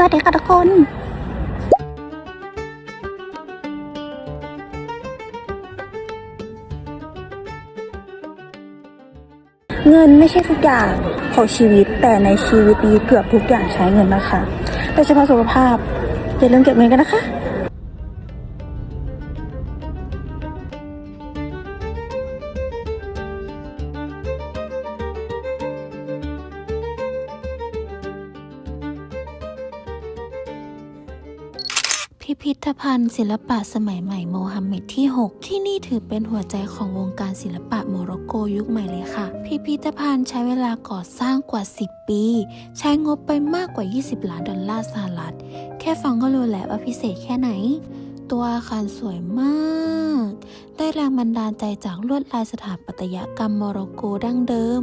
สวัสดีค่ะทุกคนเงินไม่ใช่ทุกอย่างของชีวิตแต่ในชีวิตนี้เกือบทุกอย่างใช้เงินนะคะโดยเฉพาะสุขภาพอย่าลืมเก็บเงินกันนะคะ พิพิธภัณฑ์ศิลปะสมัยใหม่โมฮัมเหม็ดที่ 6 ที่นี่ถือเป็นหัวใจของวงการศิลปะโมร็อกโกยุคใหม่เลยค่ะ พิพิธภัณฑ์ใช้เวลาก่อสร้างกว่า 10 ปี ใช้งบไปมากกว่า 20 ล้านดอลลาร์สหรัฐ แค่ฟังก็รู้แหละว่าพิเศษแค่ไหน ตัวอาคารสวยมาก ได้แรงบันดาลใจจากลวดลายสถาปัตยกรรมโมร็อกโกดั้งเดิม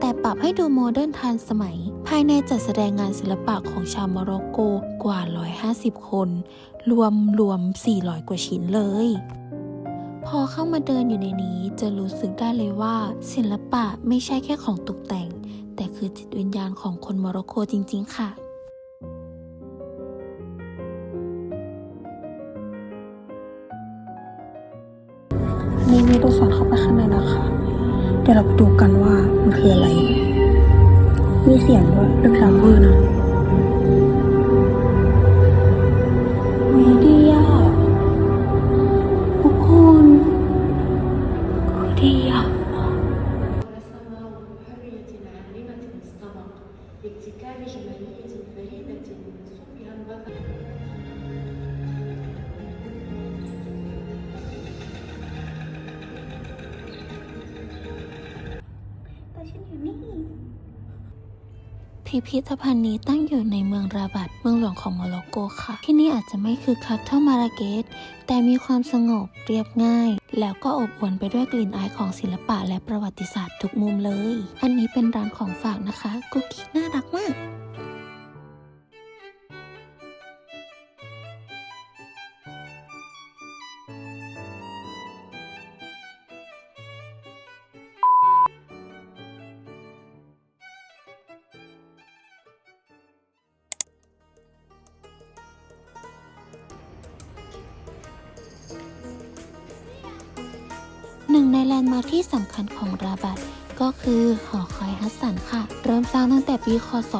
แต่ปรับให้ดูโมเดิร์นทันสมัย ภายในจัดแสดงงานศิลปะของชาวโมร็อกโกกว่า 150 คน รวมรวม 400 กว่าชิ้นเลย พอเข้ามาเดินอยู่ในนี้จะรู้สึกได้เลยว่า ศิลปะไม่ใช่แค่ของตกแต่ง แต่คือจิตวิญญาณของคนโมร็อกโกจริง ๆ ค่ะนี่มีตัวสอนเข้าไปข้างในนะคะ เดี๋ยวเราไปดูกันว่ามันคืออะไร มีเสียงด้วยลึกล้ำเวอร์นะ พิพิธภัณฑ์นี้ตั้งอยู่ในเมืองราบัตเมืองหลวงของโมร็อกโกค่ะ ที่นี่อาจจะไม่คือคักเท่ามาราเกตแต่มีความสงบเรียบง่าย แล้วก็อบอวลไปด้วยกลิ่นอายของศิลปะและประวัติศาสตร์ทุกมุมเลย อันนี้เป็นร้านของฝากนะคะกุ๊กกิ๊กน่ารักมาก แลนด์มาร์คที่สำคัญของราบัตก็คือหอคอยฮัสสันค่ะ เริ่มสร้างตั้งแต่ปีคศ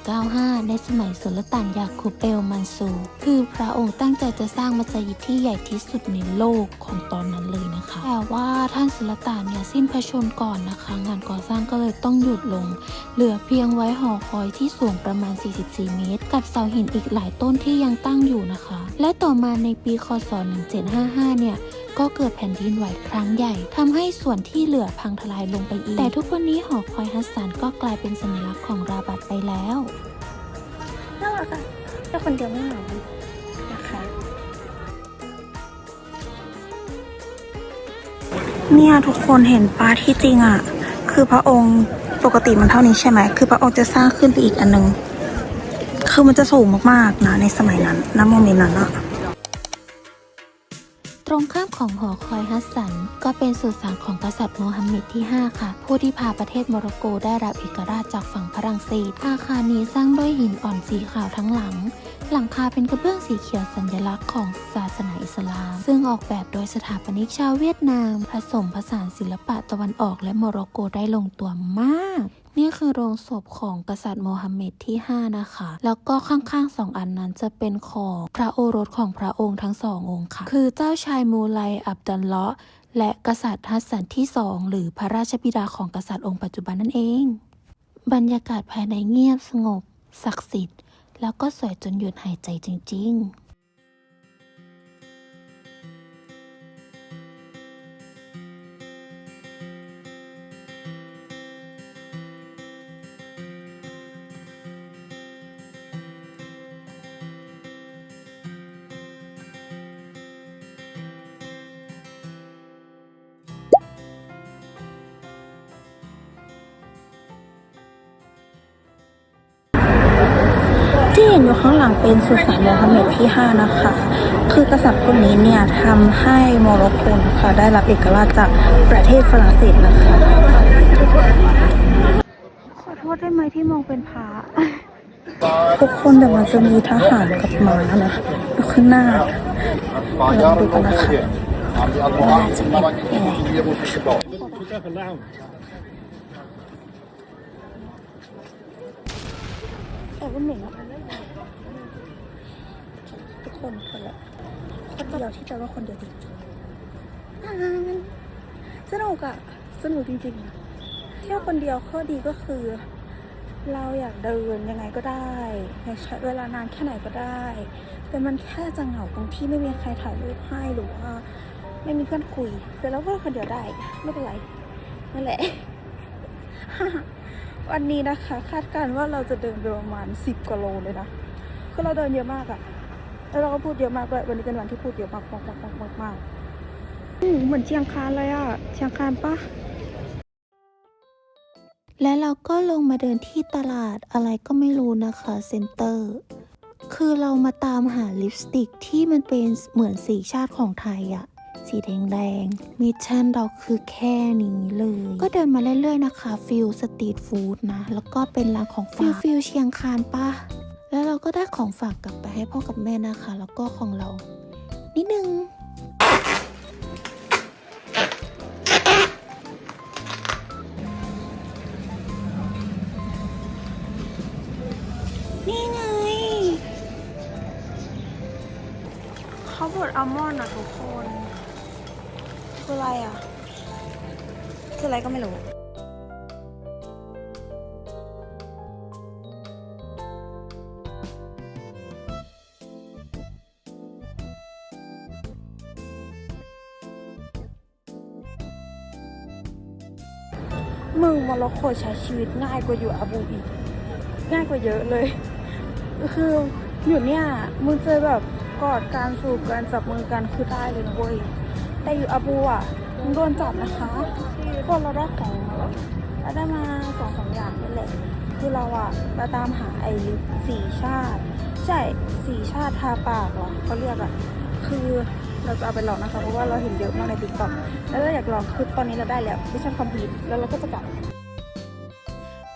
1195 ในสมัยสุลต่านยาคูเอลมันซู คือพระองค์ตั้งใจจะสร้างมัสยิดที่ใหญ่ที่สุดในโลกของตอนนั้นเลยนะคะ แต่ว่าท่านสุลต่านเนี่ยสิ้นพระชนก่อนนะคะ งานก่อสร้างก็เลยต้องหยุดลง เหลือเพียงไว้หอคอยที่สูงประมาณ 44 เมตร กับเสาหินอีกหลายต้นที่ยังตั้งอยู่นะคะ และต่อมาในปีคศ 1755 เนี่ย ก็เกิดแผ่นดินไหวครั้งใหญ่ทำให้ส่วนที่เหลือพังทลายลงไปอีก แต่ทุกวันนี้หอคอยฮัสสันก็กลายเป็นสัญลักษณ์ของราบัตไปแล้วน่ารักอะแต่คนเดียวไม่เหงานะคะเนี่ยทุกคนเห็นปลาที่จริงอะคือพระองค์ปกติมันเท่านี้ใช่ไหม คือพระองค์จะสร้างขึ้นไปอีกอันนึง คือมันจะสูงมากๆนะในสมัยนั้นณโมเมนต์นั้นอะ ตรงข้ามของหอคอยฮัสสัน ก็เป็นสุสานของกษัตริย์โมฮัมหมัดที่ 5 ค่ะ ผู้ที่พาประเทศโมร็อกโกได้รับเอกราชจากฝั่งฝรั่งเศสอาคารนี้สร้างด้วยหินอ่อนสีขาวทั้งหลัง หลังคาเป็นกระเบื้องสีเขียวสัญลักษณ์ของศาสนาอิสลาม ซึ่งออกแบบโดยสถาปนิกชาวเวียดนาม ผสมผสานศิลปะตะวันออกและโมร็อกโกได้ลงตัวมาก นี่คือโรงศพของกษัตริย์โมฮัมเหม็ดที่ 5 นะคะ แล้วก็ข้างๆสองอันนั้นจะเป็นของพระโอรสของพระองค์ทั้งสององค์ค่ะ คือเจ้าชายมูไลอับดัลเลาะและกษัตริย์ฮัสสันที่สองหรือพระราชบิดาของกษัตริย์องค์ปัจจุบันนั่นเอง บรรยากาศภายในเงียบสงบ ศักดิ์สิทธิ์ แล้วก็สวยจนหยุดหายใจจริง ๆ ที่เห็นอยู่ข้างหลังเป็นสุสานโมฮัมเหม็ดที่ 5 นะคะ คือกษัตริย์คนนี้เนี่ยทำให้โมร็อกโกนะคะได้รับเอกราชจากประเทศฝรั่งเศสนะคะ ขอโทษได้ไหมที่มองเป็นพระทุกคนเดี๋ยวมันจะมีทหารกับม้านะอยู่ข้างหน้าเดี๋ยวเราดูกันนะคะว่าจะเป็นยังไงแต่ว่าเหม็นอะทุก คนคนละคนเดียวที่แปลว่าคนเดียวจริงๆอ่าสนุกอะสนุกจริงๆเที่ยวคนเดียวข้อดีก็คือ เราอยากเดินยังไงก็ได้อยากใช้เวลานานแค่ไหนก็ได้ แต่มันแค่จะเหงาตรงที่ไม่มีใครถ่ายรูปให้หรือว่าไม่มีเพื่อนคุย แต่เราก็คนเดียวได้ไม่เป็นไรนั่นแหละวันนี้นะคะ คาดการณ์ว่าเราจะเดินไปประมาณสิบกว่าโลเลยนะ คือเราเดินเยอะมากอะ แล้วเราก็พูดเยอะมากด้วยวันนี้เป็นวันที่พูดเยอะมากมากมากมากมากเหมือนเชียงคานเลยอะ เชียงคานปะและเราก็ลงมาเดินที่ตลาดอะไรก็ไม่รู้นะคะเซ็นเตอร์ คือเรามาตามหาลิปสติกที่มันเป็นเหมือนสีชาติของไทยอะสีแดงๆมิชชั่นเราคือแค่นี้เลย ก็เดินมาเรื่อยๆนะคะฟิลสตรีทฟู้ดนะ แล้วก็เป็นร้านของฝากฟิลฟิลเชียงคานปะ แล้วเราก็ได้ของฝากกลับไปให้พ่อกับแม่นะคะ แล้วก็ของเรา นิดนึงนี่ไงเขาบดอัลมอนด์อะทุกคน คืออะไรอะคืออะไรก็ไม่รู้ มึงโมร็อกโกใช้ชีวิตง่ายกว่าอยู่อาบูอีก ง่ายกว่าเยอะเลย คืออยู่เนี่ยมึงเจอแบบกอดการสูบกันจับมือกันคือได้เลยนะเว้ยแต่อยู่อาบูอะมึงโดนจับนะคะคนเราได้ของเราได้มาสองสามอย่างนี่แหละคือเราอะมาตามหาไอ้ลิปสีชาติ ใช่สีชาติทาปากเหรอเขาเรียกอะคือ เราจะเอาไปลองนะคะ เพราะว่าเราเห็นเยอะมากในติ๊กต็อกแล้วเราอยากลองคือตอนนี้เราได้แล้ววิชั่นคอมพลีทแล้วเราก็จะกลับ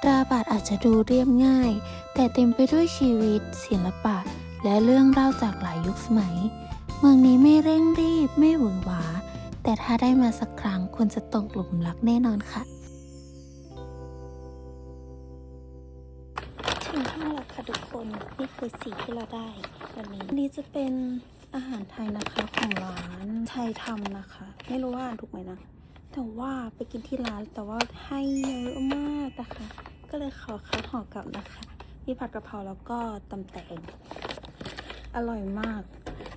ตราบาดอาจจะดูเรียบง่าย แต่เต็มไปด้วยชีวิต ศิลปะ และเรื่องเล่าจากหลายยุคสมัย เมืองนี้ไม่เร่งรีบไม่หวือหวา แต่ถ้าได้มาสักครั้งคุณจะตกหลุมรักแน่นอนค่ะถึงห้าแล้วค่ะทุกคน นี่คือสีที่เราได้วันนี้อันนี้จะเป็น อาหารไทยนะคะของร้านไทยทำนะคะ ไม่รู้ว่าถูกไหมนะ แต่ว่าไปกินที่ร้านแต่ว่าให้เยอะมากนะคะ ก็เลยขอคัดห่อกลับนะคะ มีผัดกะเพราแล้วก็ตำแตงอร่อยมาก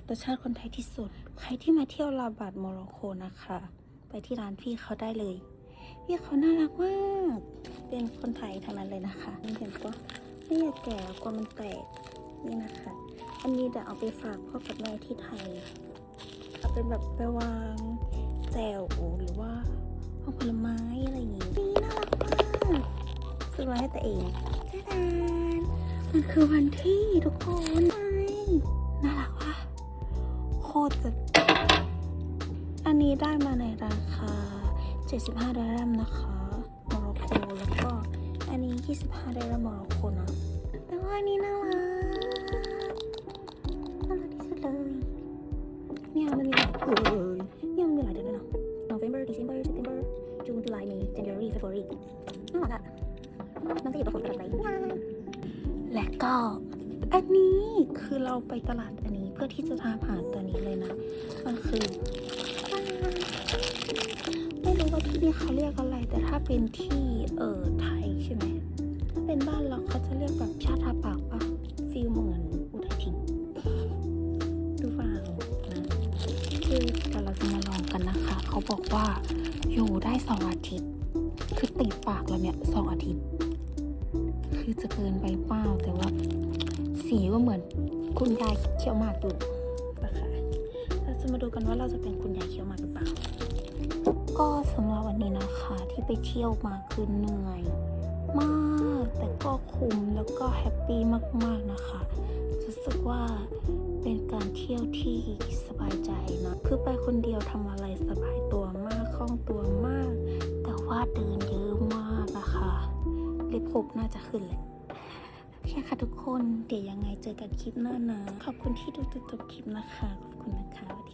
รสชาติคนไทยที่สุด ใครที่มาเที่ยวลาบัดโมร็อกโกนะคะ ไปที่ร้านพี่เขาได้เลย พี่เขาน่ารักมาก เป็นคนไทยทั้งนั้นเลยนะคะเห็นปะไม่อยากแก่กลัวมันแตกนี่นะคะ อันนี้เดี๋ยวเอาไปฝากพ่อกับแม่ที่ไทย เอาเป็นแบบไปวางแจวหรือว่าเอาผลไม้อะไรอย่างงี้นี่น่ารักมากซื้อมาให้ตัวเองจ้าดานมันคือวันที่ทุกคนไน่ารักว่ะโคตรจะอันนี้ได้มาในราคา 75ดอลลาร์นะคะโมร็อกโกแล้วก็อันนี้ 25ด้แล้วโมร็อกโกนะแต่ว่าอันนี้น่ารัก มันมีหลายเออเนี่ยมันมีหลายเดือนด้วยนาะ November December September June July May January February น่ารักอะมันจะอยู่ตรงคนกระดไหนและก็อันนี้คือเราไปตลาดอันนี้เพื่อที่จะทามหาตัวนี้เลยนะ มันคือไม่รู้ว่าที่นี่เขาเรียกอะไร แต่ถ้าเป็นที่เออไทยใช่ไหมถ้าเป็นบ้านเราเขาจะเรียกแบบชาทาปาก คือเราจะมาลองกันนะคะ เขาบอกว่าอยู่ได้สองอาทิตย์ คือติดปากเราเนี่ยสองอาทิตย์ คือจะเกินไปเปล่าแต่ว่า สีก็เหมือนคุณยายเคี้ยวหมากอยู่นะคะเราจะมาดูกันว่าเราจะเป็นคุณยายเคี้ยวหมากหรือเปล่า ก็สำหรับวันนี้นะคะที่ไปเที่ยวมาคือเหนื่อย มาก แต่ก็คุ้มแล้วก็แฮปปี้มาก ๆ นะคะ รู้สึกว่าเป็นการเที่ยวที่สบายใจนะ คือไปคนเดียวทำอะไรสบายตัวมากคล่องตัวมาก แต่ว่าเดินเยอะมากนะคะเล็บขบน่าจะขึ้นเลยโอเคค่ะทุกคน เดี๋ยวยังไงเจอกันคลิปหน้านะ ขอบคุณที่ดูจนจบคลิปนะคะ ขอบคุณนะคะ